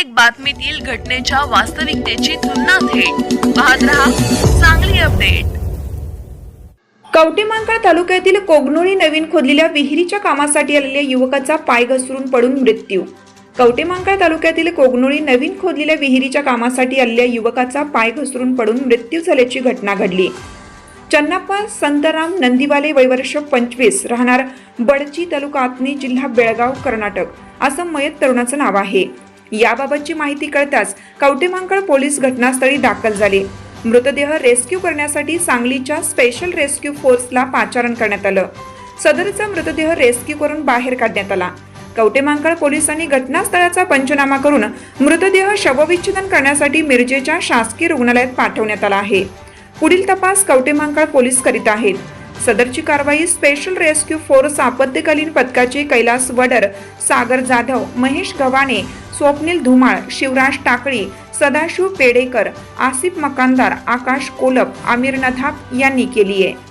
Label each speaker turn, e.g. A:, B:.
A: प्रत्येक बातमीतील घटनेच्या वास्तविकतेची तुलना थेट. पाहत रहा चांगली अपडेट.
B: कवटेमांकाळ तालुक्यातील कोगनोळी नवीन खोदलेल्या विहिरीच्या कामासाठी आलेल्या युवकाचा पाय घसरून पडून मृत्यू. कवटेमांकाळ तालुक्यातील कोगनोळी नवीन खोदलेल्या विहिरीच्या कामासाठी आलेल्या युवकाचा पाय घसरून पडून मृत्यू झाल्याची घटना घडली. चन्नाप्पा संतराम नंदीवाले वयवर्ष पंचवीस राहणार बडची तालुका आत्मी जिल्हा बेळगाव कर्नाटक. असं मयत तरुणाचं नाव आहे. याबाबतची माहिती कळताच कवटेमांकळ पोलीस घटनास्थळी दाखल झाले. मृतदेह रेस्क्यू करण्यासाठी सांगलीच्या स्पेशल रेस्क्यू फोर्सला पाचारण करण्यात आलं. सदरचा मृतदेह रेस्क्यू करून बाहेर काढण्यात आला. कवटेमांकळ पोलिसांनी घटनास्थळाचा पंचनामा करून मृतदेह शवविच्छेदन करण्यासाठी मिरजेच्या शासकीय रुग्णालयात पाठवण्यात आला आहे. पुढील तपास कवटेमांकाळ पोलीस करीत आहेत. सदरची कारवाई स्पेशल रेस्क्यू फोर्स आपत्कालीन पथकाचे कैलास वडर सागर जाधव महेश गव्हाणे स्वप्नील धुमाळ शिवराज टाकळी सदाशिव पेडेकर आसिफ मकानदार आकाश कोलप आमिर नथाप यांनी केली आहे.